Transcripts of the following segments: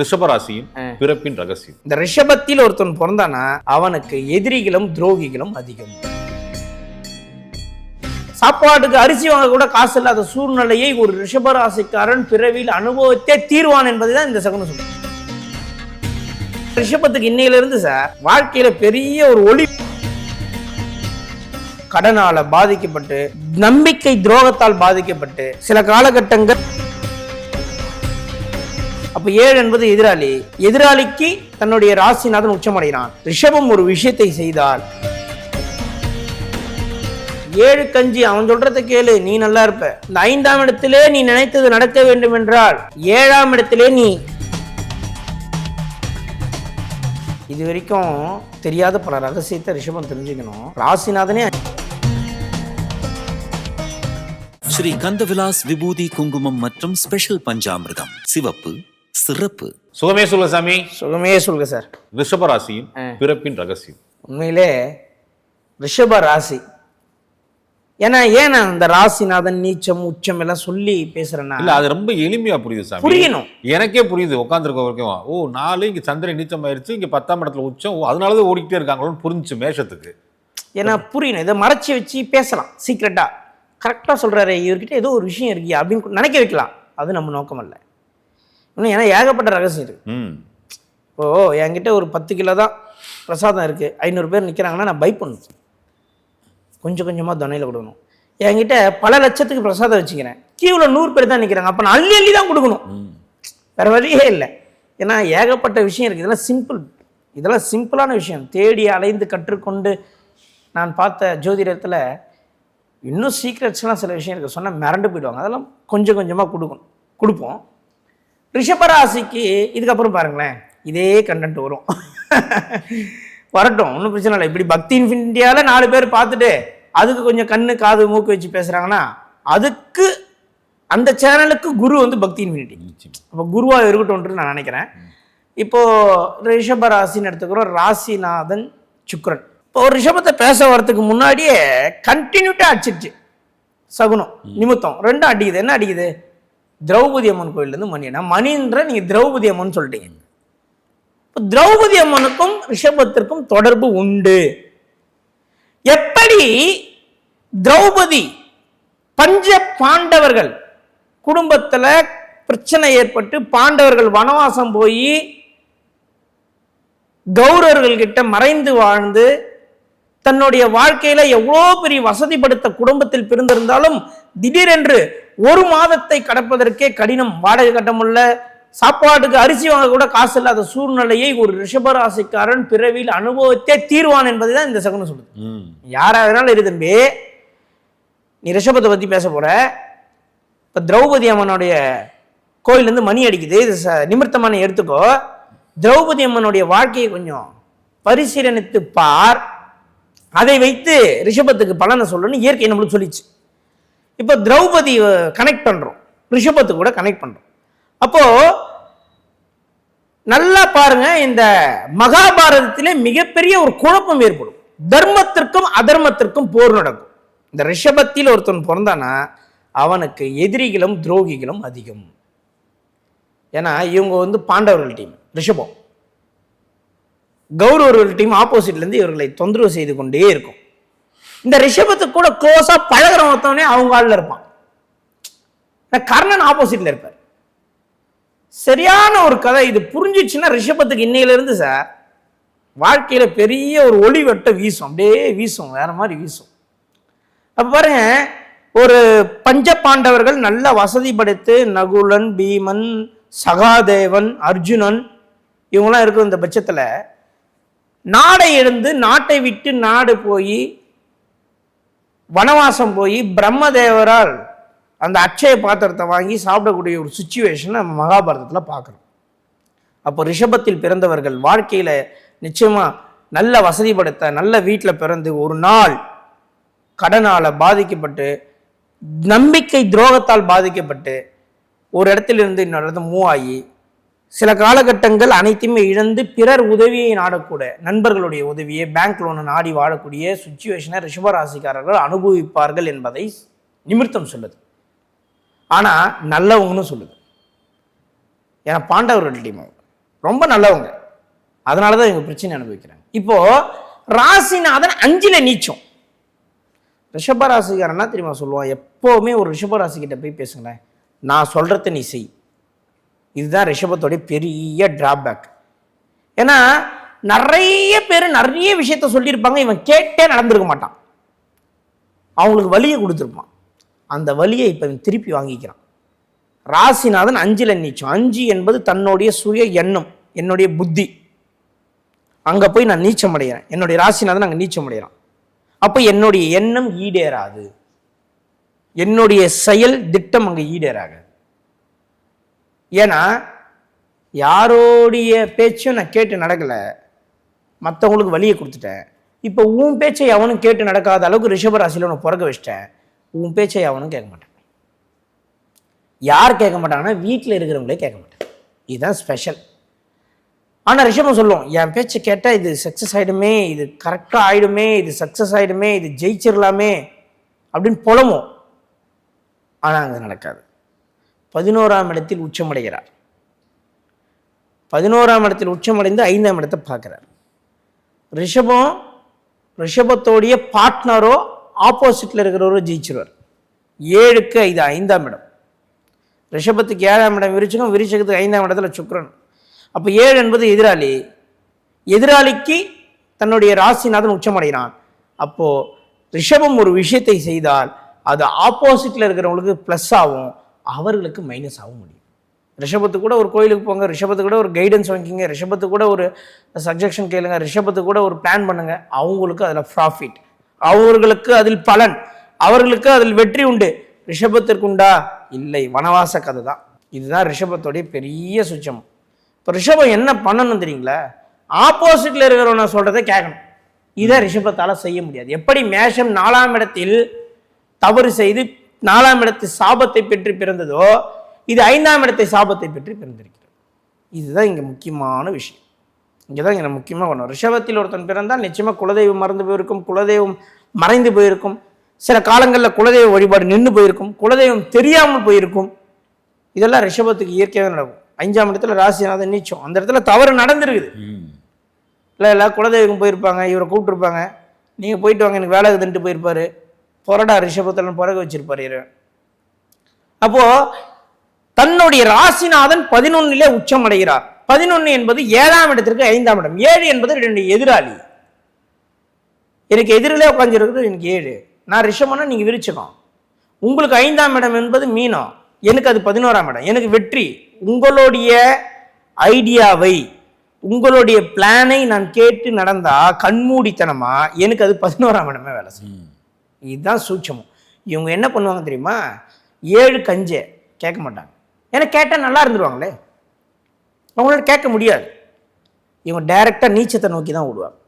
ரிஷபராசியின் பிறப்பின் ரகசியம். இந்த ரிஷபத்தில் ஒருத்தன் பிறந்தானா அவனுக்கு எதிரிகளும் துரோகிகளும் அதிகம். சாப்பாட்டுக்கு அரிசி வாங்க கூட காசு இல்லாத சூழ்நிலையை ஒரு ரிஷபராசிக்காரன் பிறவியில் அனுபவத்தே தீர்வான் என்பதுதான் இந்த சகுனம் சொல்லுது. ரிஷபத்துக்கு இன்னையில இருந்து சார் வாழ்க்கையில பெரிய ஒரு ஒளி கடனால பாதிக்கப்பட்டு நம்பிக்கை துரோகத்தால் பாதிக்கப்பட்டு சில காலகட்டங்கள் அப்போ ஏழு என்பது எதிராளி. எதிராளிக்கு தன்னுடைய ராசிநாதன் உச்சமடைகிறான். ரிஷபம் ஒரு விஷயத்தை செய்தால். ஏழு கஞ்சி அவன் சொல்றத கேளு நீ நல்லா இருப்ப. இந்த ஐந்தாம் இடத்திலே நீ நினைத்தது நடக்க வேண்டும் என்றால் ஏழாம் இடத்திலே நீ. இது வரைக்கும் தெரியாத பல ரகசியத்தை ரிஷபம் தெரிஞ்சுக்கணும். ராசிநாதனே. ஸ்ரீ கந்தவிலாஸ் விபூதி குங்குமம் மற்றும் ஸ்பெஷல் பஞ்சாமிர்தம். சிவப்பு சிறப்பு. சுகமே சொல்ல சாமி. சுகமே சொல்லுங்க சார். ரிஷபராசியின் பிறப்பின் ரகசியம். உண்மையிலே ரிஷப ராசி ஏன்னா ஏன் நான் இந்த ராசிநாதன் நீச்சம் உச்சம் எல்லாம் சொல்லி பேசுறேன்னா? இல்ல அது ரொம்ப எளிமையா புரியுது சாமி. புரியணும். எனக்கே புரியுது உட்காந்துருக்க வரைக்கும். ஓ நாலு இங்க சந்திரன் நீச்சம் ஆயிருச்சு இங்க பத்தாம் இடத்துல உச்சம். ஓ, அதனாலதான் ஓடிக்கிட்டே இருக்காங்களோன்னு புரிஞ்சுச்சு மேஷத்துக்கு. ஏன்னா புரியணும். இதை மறைச்சி வச்சு பேசலாம் சீக்ரெட்டா கரெக்டாக சொல்றாரு இவர்கிட்ட ஏதோ ஒரு விஷயம் இருக்கு அப்படின்னு நினைக்க வைக்கலாம். அது நம்ம நோக்கம் அல்ல இன்னும் ஏன்னா ஏகப்பட்ட ரகசியம் இருக்கு. ம். இப்போ என்கிட்ட ஒரு பத்து கிலோ தான் பிரசாதம் இருக்கு. ஐநூறு பேர் நிற்கிறாங்கன்னா நான் பை பண்ணணும். கொஞ்சம் கொஞ்சமாக துணையில் கொடுக்கணும். என்கிட்ட பல லட்சத்துக்கு பிரசாதம் வச்சுக்கிறேன். கியூவில் நூறு பேர் தான் நிற்கிறாங்க அப்போ நான் அள்ளி அள்ளி தான் கொடுக்கணும். வேற வழியே இல்லை. ஏன்னா ஏகப்பட்ட விஷயம் இருக்குது இதெல்லாம் சிம்பிள் இதெல்லாம் சிம்பிளான விஷயம். தேடி அலைந்து கற்றுக்கொண்டு நான் பார்த்த ஜோதிடத்தில் இன்னும் சீக்ரெட்ஸ்லாம் சில விஷயம் இருக்குது சொன்னால் மிரண்டு போயிடுவாங்க. அதெல்லாம் கொஞ்சம் கொஞ்சமாக கொடுக்கணும். கொடுப்போம். ரிஷபராசிக்கு இதுக்கப்புறம் பாருங்களேன் இதே கண்டென்ட் வரும். வரட்டும் ஒன்றும் பிரச்சனை இல்லை. இப்படி பக்தி இன்ஃபினிட்டியால் நாலு பேர் பார்த்துட்டு அதுக்கு கொஞ்சம் கண்ணு காது மூக்கு வச்சு பேசுகிறாங்கன்னா அதுக்கு அந்த சேனலுக்கு குரு வந்து பக்தி இன்ஃபினிட்டி. அப்போ குருவாக இருக்கட்டும்ன்ட்டு நான் நினைக்கிறேன். இப்போ ரிஷப ராசின்னு எடுத்துக்கிறோம் ராசிநாதன் சுக்கிரன். இப்போ ஒரு ரிஷபத்தை பேச வரதுக்கு முன்னாடியே கண்டினியூட்டாக அடிச்சிருச்சு. சகுனம் நிமித்தம் ரெண்டும் அடிக்குது. என்ன அடிக்குது? திரௌபதி அம்மன் கோயிலேருந்து மணினா மணின்ற நீங்கள் திரௌபதி அம்மன் சொல்லிட்டீங்க இப்போ திரௌபதி அம்மனுக்கும் ரிஷபத்திற்கும் தொடர்பு உண்டு. எப்படி திரௌபதி பஞ்ச பாண்டவர்கள் குடும்பத்துல பிரச்சனை ஏற்பட்டு பாண்டவர்கள் வனவாசம் போய் கௌரவர்கள் கிட்ட மறைந்து வாழ்ந்து தன்னுடைய வாழ்க்கையில எவ்வளோ பெரிய வசதிப்படுத்த குடும்பத்தில் பிறந்திருந்தாலும் திடீரென்று ஒரு மாதத்தை கடப்பதற்கே கடினம். வாடகை கட்ட முடியல. சாப்பாட்டுக்கு அரிசி வாங்க கூட காசு இல்லாத சூழ்நிலையை ஒரு ரிஷபராசிக்காரன் பிறவியில் அனுபவத்தே தீர்வான் என்பதுதான் இந்த சகுனம் சொல்லுது. ம். யாரா வேணாலும் இரு தம்பி நீ ரிஷபத்தை பத்தி பேச போற. இப்ப திரௌபதி அம்மனுடைய கோயிலேருந்து மணி அடிக்குது. இது ச- நிமித்தமான எடுத்துக்கோ. திரௌபதி அம்மனுடைய வாழ்க்கையை கொஞ்சம் பரிசீலனித்து பார். அதை வைத்து ரிஷபத்துக்கு பலனை சொல்லணும்னு இயற்கை நம்மளுக்கு சொல்லிச்சு. இப்போ திரௌபதி கனெக்ட் பண்ணுறோம் ரிஷபத்து கூட கனெக்ட் பண்ணுறோம் அப்போது நல்லா பாருங்க இந்த மகாபாரதத்திலே மிகப்பெரிய ஒரு குழப்பம் ஏற்படும். தர்மத்திற்கும் அதர்மத்திற்கும் போர் நடக்கும். இந்த ரிஷபத்தில் ஒருத்தன் பிறந்தானா அவனுக்கு எதிரிகளும் துரோகிகளும் அதிகம். ஏன்னா இவங்க வந்து பாண்டவர்கள் டீம் ரிஷபம். கௌரவர்கள் டீம் ஆப்போசிட்லேருந்து இவர்களை தொந்தரவு செய்து கொண்டே இருக்கும். இந்த ரிஷபத்துக்கு கூட க்ளோஸாக பழகுற ஒருத்தவனே அவங்க ஆளில் இருப்பான். இந்த கர்ணன் ஆப்போசிட்ல இருப்பார். சரியான ஒரு கதை. இது புரிஞ்சிச்சுன்னா ரிஷபத்துக்கு இன்னையிலிருந்து சார் வாழ்க்கையில பெரிய ஒரு ஒளி வெட்ட வீசும். அப்படியே வீசும். வேற மாதிரி வீசும். அப்ப பாருங்க ஒரு பஞ்ச பாண்டவர்கள் நல்ல வசதி படைத்து நகுலன் பீமன் சகாதேவன் அர்ஜுனன் இவங்கெல்லாம் இருக்கிற இந்த பட்சத்தில் நாடை எழுந்து நாட்டை விட்டு நாடு போய் வனவாசம் போய் பிரம்மதேவரால் அந்த அட்சய பாத்திரத்தை வாங்கி சாப்பிடக்கூடிய ஒரு சுச்சுவேஷன் நம்ம மகாபாரதத்தில் பார்க்குறோம். அப்போ ரிஷபத்தில் பிறந்தவர்கள் வாழ்க்கையில் நிச்சயமாக நல்ல வசதிப்படுத்த நல்ல வீட்டில் பிறந்து ஒரு நாள் கடனால் பாதிக்கப்பட்டு நம்பிக்கை துரோகத்தால் பாதிக்கப்பட்டு ஒரு இடத்திலிருந்து இன்னொரு இடத்துல மூவ் ஆகி சில காலகட்டங்கள் அனைத்தையுமே இழந்து பிறர் உதவியை நாடக்கூட நண்பர்களுடைய உதவியை பேங்க் லோனை நாடி வாழக்கூடிய சுச்சுவேஷனை ரிஷபராசிக்காரர்கள் அனுபவிப்பார்கள் என்பதை நிமித்தம் சொல்லுது. ஆனால் நல்லவங்கன்னு சொல்லுது. ஏன்னா பாண்டவர்கள் டீம் அவங்க. ரொம்ப நல்லவங்க. அதனால தான் இவங்க பிரச்சனை அனுபவிக்கிறாங்க. இப்போது ராசிநாதன் அஞ்சில் நீச்சம். ரிஷபராசிக்காரன்னா தெரியுமா சொல்லுவான்? எப்போவுமே ஒரு ரிஷபராசிக்கிட்ட போய் பேசுங்களேன். நான் சொல்கிறத நீ செய். இதுதான் ரிஷபத்தோடைய பெரிய டிராபேக் ஏன்னா நிறைய பேர் நிறைய விஷயத்த சொல்லியிருப்பாங்க இவன் கேட்டே நடந்திருக்க மாட்டான். அவங்களுக்கு வலியை கொடுத்துருப்பான். அந்த வலியை இப்போ இவன் திருப்பி வாங்கிக்கிறான். ராசிநாதன் அஞ்சில் நீச்சம் அஞ்சு என்பது தன்னுடைய சுய எண்ணம் என்னுடைய புத்தி. அங்கே போய் நான் நீச்சம் அடைகிறேன் என்னுடைய ராசிநாதன் அங்கே நீச்சம் அடைகிறான் அப்போ என்னுடைய எண்ணம் ஈடேறாது. என்னுடைய செயல் திட்டம் அங்கே ஈடேறாது ஏன்னா யாரோடைய பேச்சும் நான் கேட்டு நடக்கலை. மற்றவங்களுக்கு வழியை கொடுத்துட்டேன். இப்போ உன் பேச்சை அவனும் கேட்டு நடக்காத அளவுக்கு ரிஷபராசியில் உன்னை பிறக்க வச்சிட்டேன். உன் பேச்சை அவனும் கேட்க மாட்டான். யார் கேட்க மாட்டாங்கன்னா வீட்டில் இருக்கிறவங்களே கேட்க மாட்டேன் இதுதான் ஸ்பெஷல் ஆனால் ரிஷபம் சொல்லும் என் பேச்சை கேட்டால் இது சக்ஸஸ் ஆகிடுமே இது கரெக்டாக ஆகிடுமே இது சக்ஸஸ் ஆகிடுமே இது ஜெயிச்சிடலாமே அப்படின்னு புலமும் ஆனால் அங்கே நடக்காது. பதினோராம் இடத்தில் உச்சமடைகிறார். பதினோராம் இடத்தில் உச்சமடைந்து ஐந்தாம் இடத்தை பார்க்குறார். ரிஷபம் ரிஷபத்தோடைய பார்ட்னரோ ஆப்போசிட்டில் இருக்கிறவரோ ஜெயிச்சிருவார். ஏழுக்கு ஐந்து ஐந்தாம் இடம். ரிஷபத்துக்கு ஏழாம் இடம் விரிச்சகம் விரிச்சகத்துக்கு ஐந்தாம் இடத்துல சுக்ரன் அப்போ ஏழு என்பது எதிராளி. எதிராளிக்கு தன்னுடைய ராசிநாதன் உச்சமடைகிறான். அப்போது ரிஷபம் ஒரு விஷயத்தை செய்தால் அது ஆப்போசிட்டில் இருக்கிறவங்களுக்கு ப்ளஸ் ஆகும். அவர்களுக்கு மைனஸ் ஆக முடியும். ரிஷபத்து கூட ஒரு கோயிலுக்கு போங்க ரிஷபத்து கூட ஒரு கைடன்ஸ் வாங்கிக்கிங்க ரிஷபத்து கூட ஒரு சஜஷன் கேளுங்க ரிஷபத்து கூட ஒரு பிளான் பண்ணுங்க அவங்களுக்கு அதில் ப்ராஃபிட் அவர்களுக்கு அதில் பலன் அவர்களுக்கு அதில் வெற்றி உண்டு. ரிஷபத்திற்கு உண்டா இல்லை வனவாச கதை தான் இதுதான் ரிஷபத்தோடைய பெரிய சுச்சம். இப்போ ரிஷபம் என்ன பண்ணணும் தெரியுங்களா? ஆப்போசிட்டில் இருக்கிறவன சொல்கிறத கேட்கணும். இதை ரிஷபத்தால் செய்ய முடியாது. எப்படி மேஷம் நாலாம் இடத்தில் தவறு செய்து நாலாம் இடத்து சாபத்தை பெற்று பிறந்ததோ இது ஐந்தாம் இடத்தை சாபத்தை பெற்று பிறந்திருக்கிறது. இதுதான் இங்கே முக்கியமான விஷயம். இங்கே தான் இங்கே முக்கியமாக ஒன்று ரிஷபத்தில் ஒருத்தன் பிறந்தால் நிச்சயமாக குலதெய்வம் மறந்து போயிருக்கும் குலதெய்வம் மறைந்து போயிருக்கும். சில காலங்களில் குலதெய்வ வழிபாடு நின்று போயிருக்கும் குலதெய்வம் தெரியாமல் போயிருக்கும். இதெல்லாம் ரிஷபத்துக்கு இயற்கையாகவே நடக்கும். அஞ்சாம் இடத்துல ராசிநாதன் நீச்சம். அந்த இடத்துல தவறு நடந்திருக்குது. இல்லை இல்லை குலதெய்வம் போயிருப்பாங்க இவரை கூப்பிட்டுருப்பாங்க. நீங்கள் போயிட்டு வாங்க எனக்கு வேலை இருக்குதுன்ட்டு போயிருப்பாரு. புரடா ரிஷபத்தில் பிறகு வச்சிருப்பார் இறைவன். அப்போது தன்னுடைய ராசிநாதன் பதினொன்னிலே உச்சம் அடைகிறார் பதினொன்று என்பது ஏழாம் இடத்திற்கு ஐந்தாம் இடம். ஏழு என்பது ரெண்டு எதிராளி. எனக்கு எதிரிலே உட்காந்துருக்கிறது எனக்கு ஏழு. நான் ரிஷபம்னா நீங்கள் விரிச்சுக்கோம் உங்களுக்கு ஐந்தாம் இடம் என்பது மீனம். எனக்கு அது பதினோராம் இடம். எனக்கு வெற்றி. உங்களுடைய ஐடியாவை உங்களுடைய பிளானை நான் கேட்டு நடந்தால் கண்மூடித்தனமாக எனக்கு அது பதினோராம் இடமே வேலை செய்யும். இதுதான் சூட்சமம். இவங்க என்ன பண்ணுவாங்க தெரியுமா? ஏழு கஞ்சை கேட்க மாட்டாங்க. ஏன்னா கேட்டால் நல்லா இருந்துருவாங்களே. அவங்களால கேட்க முடியாது. இவங்க டைரெக்டாக நீச்சத்தை நோக்கி தான் விடுவாங்க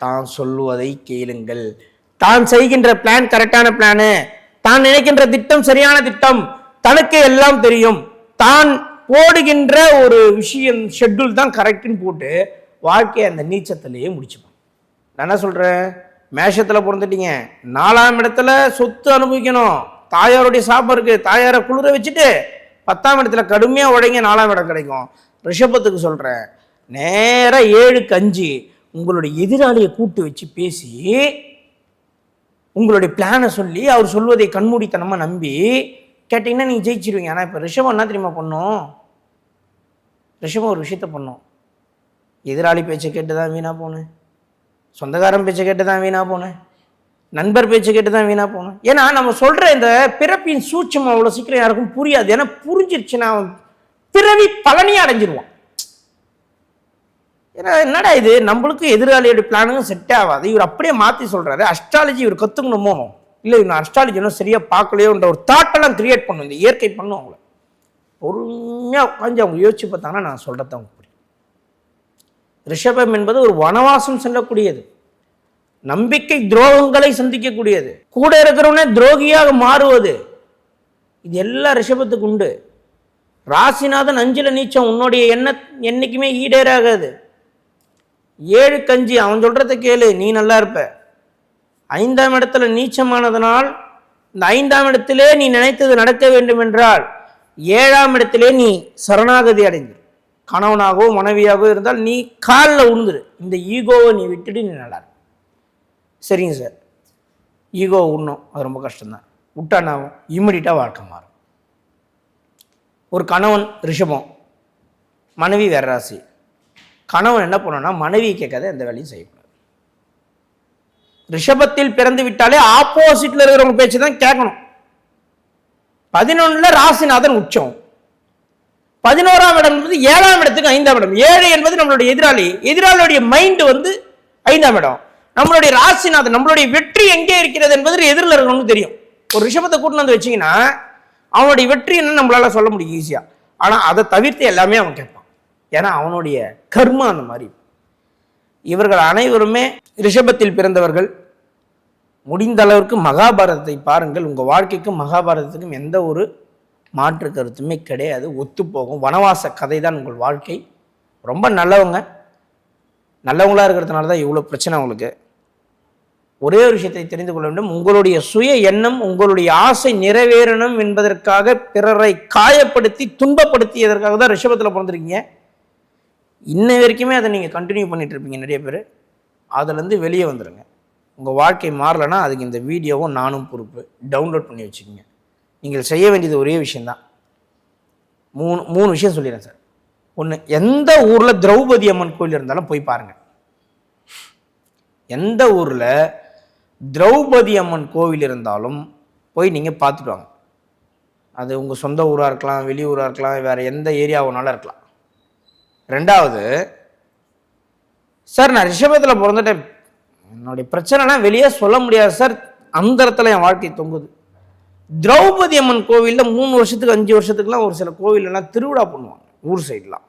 தான் சொல்லுவதை கேளுங்கள். தான் செய்கின்ற பிளான் கரெக்டான பிளானு தான் நினைக்கின்ற திட்டம் சரியான திட்டம். தனக்கு எல்லாம் தெரியும். தான் போடுகின்ற ஒரு விஷயம் ஷெட்யூல் தான் கரெக்டுன்னு போட்டு வாழ்க்கையை அந்த நீச்சத்திலேயே முடிச்சுப்பான் நான் என்ன சொல்கிறேன் மேஷத்தில் பிறந்துட்டீங்க. நாலாம் இடத்துல சொத்து அனுபவிக்கணும். தாயாருடைய சாபம் இருக்குது தாயாரை குளிர வச்சுட்டு பத்தாம் இடத்துல கடுமையாக உழைங்க நாலாம் இடம் கிடைக்கும். ரிஷபத்துக்கு சொல்கிறேன் நேராக ஏழு கஞ்சி உங்களுடைய எதிராளியை கூட்டு வச்சு பேசி உங்களுடைய பிளானை சொல்லி அவர் சொல்வதை கண்மூடித்தனமாக நம்பி கேட்டிங்கன்னா நீங்கள் ஜெயிச்சிருவீங்க. ஆனால் இப்போ ரிஷபம் என்ன தெரியுமா பண்ணும்? ரிஷபம் ஒரு விஷயத்த பண்ணும். எதிராளி பேச்சை கேட்டு தான் வீணாக போனேன் சொந்தக்காரன் பேச்சை கேட்டு தான் வீணாக போனேன். நண்பர் பேச்சை கேட்டு தான் வீணாக போனேன். ஏன்னா நம்ம சொல்கிற இந்த பிறப்பின் சூட்சம் அவ்வளோ சீக்கிரம் யாருக்கும் புரியாது. ஏன்னா புரிஞ்சிருச்சுன்னா அவன் பிறவி பலனையே அடைஞ்சிருவான். ஏன்னா என்னடா இது? நம்மளுக்கு எதிராளியோட பிளானுக்கும் செட் ஆகாது. இவர் அப்படியே மாற்றி சொல்கிறாரு அஸ்ட்ராலஜி இவர் கற்றுக்கணுமோ இல்லை இவர் அஸ்ட்ராலஜி இன்னும் சரியாக பார்க்கலையோன்ற ஒரு தாட்டெல்லாம் கிரியேட் பண்ணும். இந்த இயற்கை பண்ணும் அவங்கள. பொறுமையாக உட்காந்து அவங்க யோசிச்சு பார்த்தாங்கன்னா நான் சொல்கிறத அவங்க ரிஷபம் என்பது ஒரு வனவாசம் செல்லக்கூடியது. நம்பிக்கை துரோகங்களை சந்திக்கக்கூடியது. கூட இருக்கிறவனே துரோகியாக மாறுவது. இது எல்லாம் ரிஷபத்துக்கு உண்டு. ராசிநாதன் அஞ்சில் நீச்சம் உன்னுடைய எண்ண என்னைக்குமே ஈடேறாகாது. ஏழு கஞ்சி அவன் சொல்கிறத கேளு நீ நல்லா இருப்ப. ஐந்தாம் இடத்துல நீச்சமானதனால் இந்த ஐந்தாம் இடத்திலே நீ நினைத்தது நடக்க வேண்டும் என்றால் ஏழாம் இடத்திலே நீ சரணாகதி அடைந்து கணவனாகவோ மனைவியாகவோ இருந்தால் நீ காலில் உழுந்துரு. இந்த ஈகோவை நீ விட்டுட்டு நீ நல்லா சரிங்க சார். ஈகோ உண்ணும் அது ரொம்ப கஷ்டம்தான். விட்டானாவும் இம்மிடியட்டாக வாழ்க்கை மாறும். ஒரு கணவன் ரிஷபம். மனைவி வேற ராசி. கணவன் என்ன பண்ணணும்னா மனைவி கேட்காத எந்த வேலையும் செய்யக்கூடாது. ரிஷபத்தில் பிறந்து விட்டாலே ஆப்போசிட்டில் இருக்கிறவங்க பேச்சு தான் கேட்கணும். பதினொன்னுல ராசிநாதன் உச்சம். பதினோராம் இடம் என்பது ஏழாம் இடத்துக்கு ஐந்தாம் இடம். ஏழு என்பது நம்மளுடைய எதிராளி. எதிராளியுடைய மைண்டு வந்து ஐந்தாம் இடம். நம்மளுடைய ராசிநாதன் நம்மளுடைய வெற்றி எங்கே இருக்கிறது என்பது எதிரில் இருக்கணும்னு தெரியும். ஒரு ரிஷபத்தை கூட்டு வந்து வச்சீங்கன்னா அவனுடைய வெற்றி என்ன நம்மளால சொல்ல முடியும் ஈஸியாக ஆனால் அதை தவிர்த்து எல்லாமே அவன் கேட்பான். ஏன்னா அவனுடைய கர்மா அந்த மாதிரி. இவர்கள் அனைவருமே ரிஷபத்தில் பிறந்தவர்கள். முடிந்த அளவிற்கு மகாபாரதத்தை பாருங்கள். உங்கள் வாழ்க்கைக்கும் மகாபாரதத்துக்கும் எந்த ஒரு மாற்று கருத்துமே கிடையாது ஒத்துப்போகும். வனவாச கதை தான் உங்கள் வாழ்க்கை. ரொம்ப நல்லவங்க. நல்லவங்களாக இருக்கிறதுனால தான் இவ்வளோ பிரச்சனை உங்களுக்கு. ஒரே ஒரு விஷயத்தை தெரிந்து கொள்ள வேண்டும். உங்களுடைய சுய எண்ணம் உங்களுடைய ஆசை நிறைவேறணும் என்பதற்காக பிறரை காயப்படுத்தி துன்பப்படுத்தியதற்காக தான் ரிஷபத்தில் பிறந்திருக்கீங்க. இன்ன வரைக்குமே அதை நீங்கள் கண்டினியூ பண்ணிகிட்டு இருப்பீங்க நிறைய பேர். அதுலேருந்து வெளியே வந்துடுங்க உங்கள் வாழ்க்கை மாறலைன்னா அதுக்கு இந்த வீடியோவும் நானும் பொறுப்பு. டவுன்லோட் பண்ணி வச்சுக்கோங்க. நீங்கள் செய்ய வேண்டியது ஒரே விஷயந்தான் மூணு மூணு விஷயம் சொல்லிடுறேன் சார். ஒன்று எந்த ஊரில் திரௌபதி அம்மன் கோயில் இருந்தாலும் போய் பாருங்கள் எந்த ஊரில் திரௌபதி அம்மன் கோவில் இருந்தாலும் போய் நீங்கள் பார்த்துட்டு வாங்க. அது உங்கள் சொந்த ஊராக இருக்கலாம் வெளியூராக இருக்கலாம் வேறு எந்த ஏரியாவுனாலும் இருக்கலாம். ரெண்டாவது சார் நான் ரிஷபத்தில் பிறந்துட்டேன். என்னுடைய பிரச்சனைலாம் வெளியே சொல்ல முடியாது சார். அந்த இடத்துல என் வாழ்க்கை தொங்குது. திரௌபதி அம்மன் கோவிலில் மூணு வருஷத்துக்கு அஞ்சு வருஷத்துக்குலாம் ஒரு சில கோவிலெல்லாம் திருவிழா பண்ணுவாங்க ஊர் சைட்லாம்.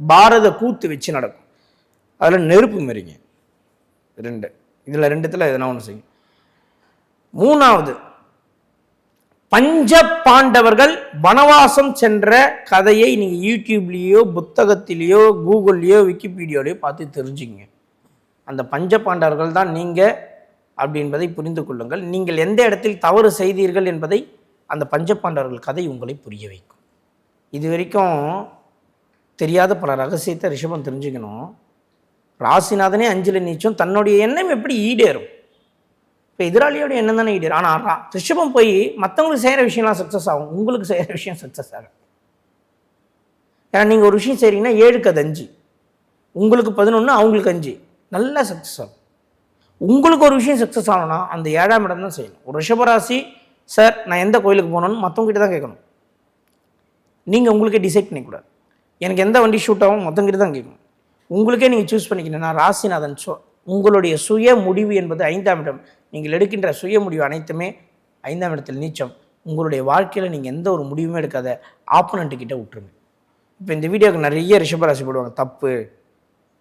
பாரத கூத்து வச்சு நடக்கும். அதில் நெருப்பு மெறிங்க ரெண்டு. இதில் ரெண்டுத்தில் எதனா ஒன்று செய்யும். மூணாவது பஞ்ச பாண்டவர்கள் வனவாசம் சென்ற கதையை நீங்கள் யூடியூப்லேயோ புத்தகத்திலேயோ கூகுள்லேயோ விக்கிபீடியோலையோ பார்த்து தெரிஞ்சுங்க அந்த பஞ்ச பாண்டவர்கள் தான் நீங்கள் அப்படி என்பதை புரிந்து கொள்ளுங்கள். நீங்கள் எந்த இடத்தில் தவறு செய்தீர்கள் என்பதை அந்த பஞ்சபாண்டவர்கள் கதை உங்களை புரிய வைக்கும். இது வரைக்கும் தெரியாத பல ரகசியத்தை ரிஷபம் தெரிஞ்சுக்கணும். ராசிநாதனே அஞ்சில் நீச்சம் தன்னுடைய எண்ணம் எப்படி ஈடேறும்? இப்போ எதிராளியோட எண்ணம் தானே ஈடேறும். ஆனால் ரிஷபம் போய் மற்றவங்களுக்கு செய்கிற விஷயம்லாம் சக்ஸஸ் ஆகும். உங்களுக்கு செய்கிற விஷயம் சக்ஸஸ் ஆகும் ஏன்னா நீங்கள் ஒரு விஷயம் செய்கிறீங்கன்னா ஏழுக்கு அது அஞ்சு. உங்களுக்கு பதினொன்று அவங்களுக்கு அஞ்சு. நல்லா சக்ஸஸ் ஆகும். உங்களுக்கு ஒரு விஷயம் சக்ஸஸ் ஆகணும்னா அந்த ஏழாம் இடம் தான் செய்யணும். ஒரு ரிஷபராசி சார் நான் எந்த கோயிலுக்கு போகணும்னு மற்றவங்ககிட்ட தான் கேட்கணும். நீங்கள் உங்களுக்கே டிசைட் பண்ணிக்கூடாது. எனக்கு எந்த வண்டி ஷூட் ஆகும் மற்றவங்கிட்ட தான் கேட்கணும். உங்களுக்கே நீங்கள் சூஸ் பண்ணிக்கணும் நான் ராசிநாதன் சொ உங்களுடைய சுய முடிவு என்பது ஐந்தாம் இடம். நீங்கள் எடுக்கின்ற சுய முடிவு அனைத்துமே ஐந்தாம் இடத்தில் நீச்சம். உங்களுடைய வாழ்க்கையில் நீங்கள் எந்த ஒரு முடிவுமே எடுக்காத ஆப்பனண்ட்டுக்கிட்ட விட்டுருங்க. இப்போ இந்த வீடியோவுக்கு நிறைய ரிஷபராசி போடுவாங்க. தப்பு.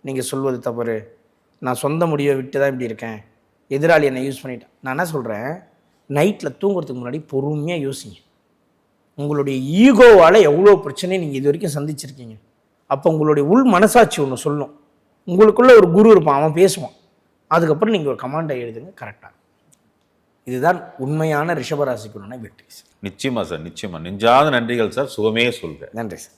நீங்கள் சொல்வது தவறு. நான் சொந்த முடிவை விட்டு தான் இப்படி இருக்கேன். எதிராளி என்னை யூஸ் பண்ணிட்டேன். நான் என்ன சொல்கிறேன் நைட்டில் தூங்குறதுக்கு முன்னாடி பொறுமையாக யோசிங்க. உங்களுடைய ஈகோவால் எவ்வளோ பிரச்சனை நீங்கள் இது வரைக்கும் சந்திச்சிருக்கீங்க. அப்போ உங்களுடைய உள் மனசாட்சி ஒன்று சொல்லும் உங்களுக்குள்ள ஒரு குரு இருப்பான் அவன் பேசுவான். அதுக்கப்புறம் நீங்கள் ஒரு கமாண்டை எழுதுங்க கரெக்டாக இதுதான் உண்மையான ரிஷபராசிக்குள்ளான வெற்றி சார் நிச்சயமா சார் நிச்சயமா. நெஞ்சாத நன்றிகள் சார் சுகமே சொல்க நன்றி சார்